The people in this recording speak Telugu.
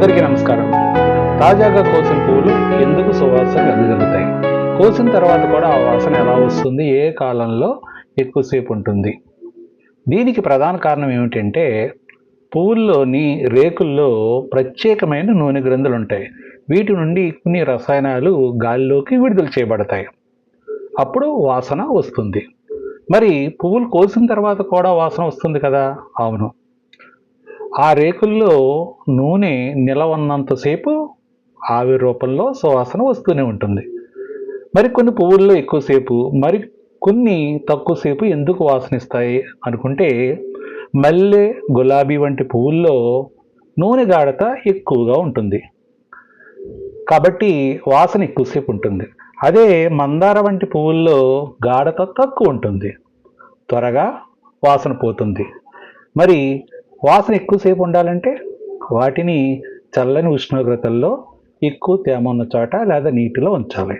అందరికీ నమస్కారం. తాజాగా కోసిన పువ్వులు ఎందుకు సువాసన వెదజల్లుతాయి కోసిన తర్వాత కూడా ఆ వాసన ఎలా వస్తుంది? ఏ కాలంలో ఎక్కువసేపు ఉంటుంది? దీనికి ప్రధాన కారణం ఏమిటంటే పువ్వుల్లోని రేకుల్లో ప్రత్యేకమైన నూనె గ్రంథులు ఉంటాయి. వీటి నుండి కొన్ని రసాయనాలు గాలిలోకి విడుదల చేయబడతాయి. అప్పుడు వాసన వస్తుంది. మరి పువ్వులు కోసిన తర్వాత కూడా వాసన వస్తుంది కదా? అవును. ఆ రేకుల్లో నూనె నిలవన్నంతసేపు ఆవిరి రూపంలో సువాసన వస్తూనే ఉంటుంది. మరి కొన్ని పువ్వుల్లో ఎక్కువసేపు మరి కొన్ని తక్కువసేపు ఎందుకు వాసనిస్తాయి అనుకుంటే మల్లె గులాబీ వంటి పువ్వుల్లో నూనె గాఢత ఎక్కువగా ఉంటుంది. కాబట్టి వాసన ఎక్కువసేపు ఉంటుంది. అదే మందార వంటి పువ్వుల్లో గాఢత తక్కువ ఉంటుంది. త్వరగా వాసన పోతుంది. మరి వాసన ఎక్కువసేపు ఉండాలంటే వాటిని చల్లని ఉష్ణోగ్రతల్లో ఎక్కువ తేమ ఉన్న చోట లేదా నీటిలో ఉంచాలి.